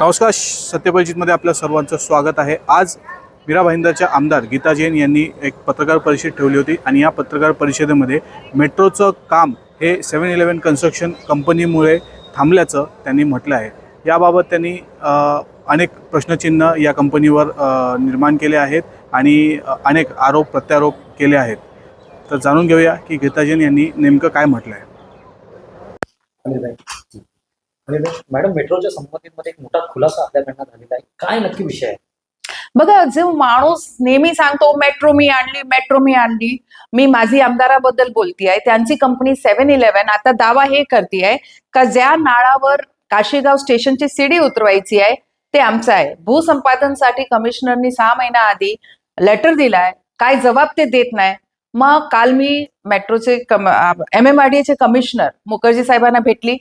नमस्कार सत्यपरिचितमध्ये आपल्या सर्वांचं स्वागत आहे. आज मीरा भाईंदरच्या आमदार गीता जैन यांनी एक पत्रकार परिषद ठेवली होती आणि या पत्रकार परिषदेमध्ये मेट्रोचं काम हे सेवन इलेवन कन्स्ट्रक्शन कंपनीमुळे थांबल्याचं त्यांनी म्हटलं आहे. याबाबत त्यांनी अनेक प्रश्नचिन्ह या कंपनीवर निर्माण केले आहेत आणि अनेक आरोप प्रत्यारोप केले आहेत. तर जाणून घेऊया की गीता जैन यांनी नेमकं काय म्हटलं आहे अनिलभाई. मॅडम मेट्रोच्या संबंधितमध्ये एक मोठा खुलासा आपल्याकडनं झालेला आहे. काय नक्की विषय आहे? बघा जो माणूस नेहमी सांगतो मेट्रो मी आणली मेट्रो मी आणली. मी माझी आमदाराबद्दल बोलतीये. त्यांची कंपनी सेव्हन इलेव्हन आता दावा हे करते का ज्या नाळावर काशीगाव स्टेशनची सीडी उतरवायची आहे ते आमचं आहे. भूसंपादनसाठी कमिशनरनी सहा महिना आधी लेटर दिलाय. काय जबाब ते देत नाही. मग काल मी मेट्रोचे एम एम आर डी चे कमिशनर मुखर्जी साहेबांना भेटली.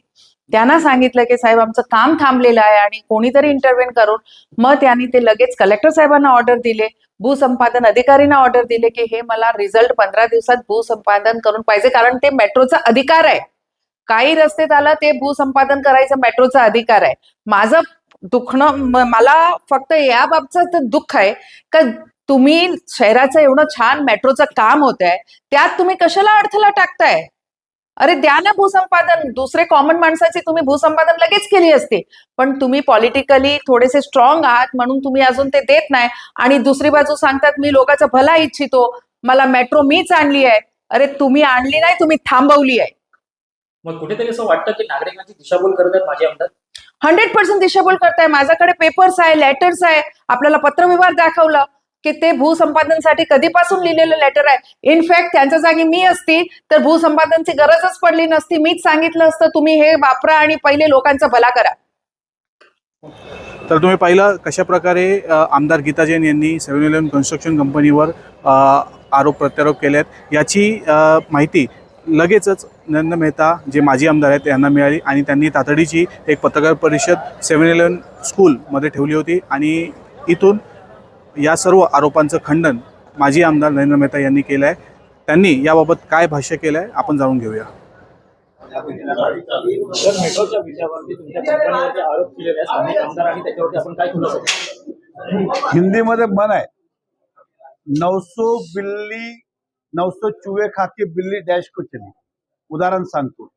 त्यांना सांगितलं की साहेब आमचं काम थांबलेलं आहे आणि कोणीतरी इंटरव्हेन करून मग त्यांनी ते लगेच कलेक्टर साहेबांना ऑर्डर दिले भूसंपादन अधिकारींना ऑर्डर दिले की हे मला रिझल्ट पंधरा दिवसात भूसंपादन करून पाहिजे कारण ते मेट्रोचा अधिकार आहे. काही रस्ते आला ते भूसंपादन करायचं मेट्रोचा अधिकार आहे. माझं दुखणं मला फक्त या बाबतीचं दुःख आहे का तुम्ही शहराचं एवढं छान मेट्रोचं काम होत आहे त्यात तुम्ही कशाला अडथळा टाकताय? अरे द्या ना भूसंपादन. दुसरे कॉमन माणसाची तुम्ही भूसंपादन लगेच केली असते. पण तुम्ही पॉलिटिकली थोडेसे स्ट्रॉंग आहात म्हणून तुम्ही अजून ते देत नाही. आणि दुसरी बाजू सांगतात मी लोकांचा भला इच्छितो. मला मेट्रो मीच आणली आहे. अरे तुम्ही आणली नाही तुम्ही थांबवली आहे. मग कुठेतरी असं वाटतं की नागरिकांची दिशाभूल करत आहेत माझे आमदार? हंड्रेड पर्सेंट दिशाभूल करताय. माझ्याकडे पेपर्स आहे लेटर्स आहे. आपल्याला पत्रव्यवहार दाखवलं. की ते भूसंपादनसाठी कधीपासून लिहिलेलं लेटर आहे? इनफॅक्ट त्यांच्या जागी मी असती तर भूसंपादनची गरजच पडली नसती. मीच सांगितलं असतं तुम्ही हे वापरा आणि पहिले लोकांचा भला करा. तर तुम्ही पाहिलं कशा प्रकारे आमदार गीता जैन यांनी सेव्हन इलेव्हन कन्स्ट्रक्शन कंपनीवर आरोप प्रत्यारोप केले आहेत याची माहिती लगेचच नरेंद्र मेहता जे माजी आमदार आहेत यांना मिळाली आणि त्यांनी तातडीची एक पत्रकार परिषद सेव्हन इलेव्हन स्कूलमध्ये ठेवली होती आणि इथून या सर्व आरोपांचं खंडन माजी आमदार नरेंद्र मेहता यांनी केलं आहे. त्यांनी याबाबत काय भाष्य केलं आहे आपण जाणून घेऊया. तर मेट्रोच्या विषयावरती तुमच्या कंपनीवरती आरोप केलेले आहेत. स्थानिक आमदार आणि त्याच्यावरती आपण काय खुलासा करू? हिंदीमध्ये मन आहे. नवसो बिल्ली नवसो चुवे खाके बिल्ली डॅश को चली उदाहरण सांगतो.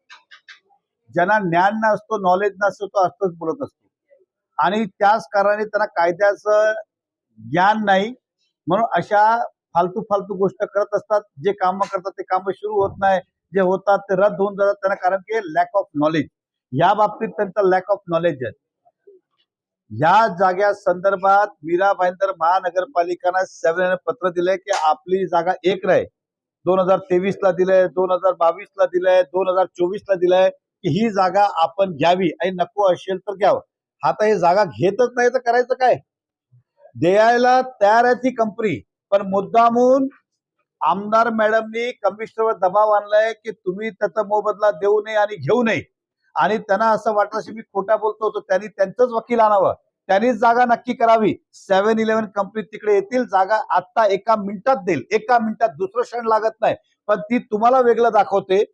ज्यांना ज्ञान नसतो नॉलेज नसतो तो असतोच बोलत असतो. आणि त्याच कारणाने त्यांना कायद्याचं ज्ञान नाही. म्हणून अशा फालतू फालतू गोष्ट करत असतात. जे कामं करतात ते कामं सुरू होत नाही. जे होतात ते रद्द होऊन जातात त्यांना कारण की लॅक ऑफ नॉलेज या बाबतीत त्यांचं लॅक ऑफ नॉलेज आहे. या जाग्या संदर्भात मीरा भाईंदर महानगरपालिकांना सेवन पत्र दिलंय की आपली जागा एक राहील दोन हजार तेवीस ला दिलंय दोन हजार बावीस ला दिलंय दोन हजार चोवीस ला दिलंय की ही जागा आपण घ्यावी. आणि नको असेल तर घ्यावं. आता ही जागा घेतच नाही तर करायचं काय? द्यायला तयार आहे ती कंपनी. पण मुद्दामून आमदार मॅडमनी कमिशनरवर दबाव आणलाय की तुम्ही त्याचा मोबदला देऊ नये आणि घेऊ नये. आणि त्यांना असं वाटलं मी खोटा बोलतो होतो त्यांनी त्यांचंच वकील आणावं. त्यांनीच जागा नक्की करावी. सेव्हन इलेव्हन कंपनी तिकडे येतील जागा आता एका मिनिटात देईल. एका मिनिटात दुसरं क्षण लागत नाही. पण ती तुम्हाला वेगळं दाखवते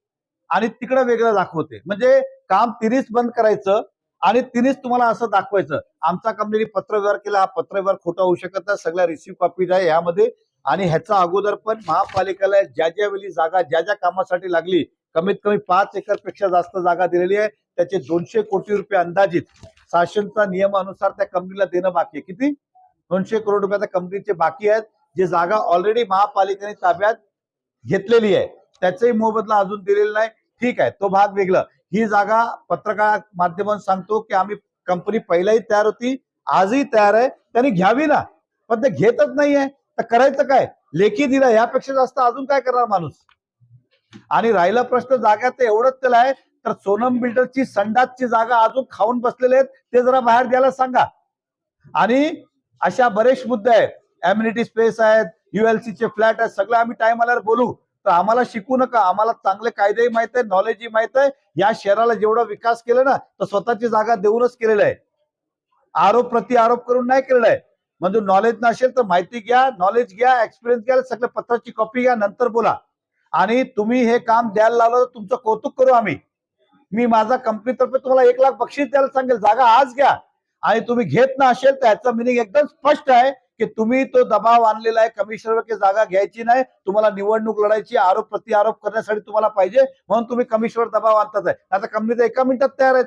आणि तिकडं वेगळं दाखवते. म्हणजे काम तिरीच बंद करायचं. आणि तिनेच तुम्हाला असं दाखवायचं. आमचा कंपनीने पत्रव्यवहार केला हा पत्रव्यवहार खोटा होऊ शकत नाही. सगळ्या रिसिव्ह कॉपीज आहे यामध्ये. आणि ह्याचा अगोदर पण महापालिकेला ज्या ज्या वेळी जागा ज्या ज्या कामासाठी लागली कमीत कमी पाच एकरपेक्षा जास्त जागा दिलेली आहे. त्याचे दोनशे कोटी रुपये अंदाजित शासनचा नियमानुसार त्या कंपनीला देणं बाकी आहे. किती? दोनशे करोड रुपये त्या कंपनीचे बाकी आहेत. जे जागा ऑलरेडी महापालिकेने ताब्यात घेतलेली आहे. त्याचाही मोबदला अजून दिलेला नाही. ठीक आहे तो भाग वेगळा. ही जागा पत्रकार माध्यमातून सांगतो की आम्ही कंपनी पहिलाही तयार होती आजही तयार आहे त्यांनी घ्यावी ना. पण ते घेतच नाहीये. तर करायचं काय? लेखी दिला यापेक्षा जास्त अजून काय करणार माणूस? आणि राहिला प्रश्न जाग्यात एवढंच त्याला आहे तर सोनम बिल्डरची संडासची जागा अजून खाऊन बसलेले आहेत ते जरा बाहेर द्यायला सांगा. आणि अशा बरेच मुद्दे आहेत. एम्युनिटी स्पेस आहेत युएलसीचे चे फ्लॅट आहेत सगळं आम्ही टाइम आल्यावर बोलू. तर आम्हाला शिकू नका. आम्हाला चांगले कायदेही माहीत आहे नॉलेजही माहीत आहे. या शहराला जेवढा विकास केला ना तर स्वतःची जागा देऊनच केलेला आहे. आरोप प्रति आरोप करून नाही केलेला आहे. म्हणजे नॉलेज नसेल तर माहिती घ्या नॉलेज घ्या एक्सपिरियन्स घ्या सगळ्या पत्राची कॉपी घ्या नंतर बोला. आणि तुम्ही हे काम द्यायला लावलं तर तुमचं कौतुक करू आम्ही. मी माझा कंपनीतर्फे तुम्हाला एक लाख बक्षीस द्यायला सांगेल. जागा आज घ्या. आणि तुम्ही घेत ना असेल तर याचा मिनिंग एकदम स्पष्ट आहे. की तुम्ही तो दबाव आणलेला आहे कमिशनर की जागा घ्यायची नाही तुम्हाला निवडणूक लढायची आरोप प्रत्यारोप करण्यासाठी तुम्हाला पाहिजे म्हणून तुम्ही कमिशनर दबाव आणतात आहे. आता कंपनी तर एका मिनिटात तयार आहेत.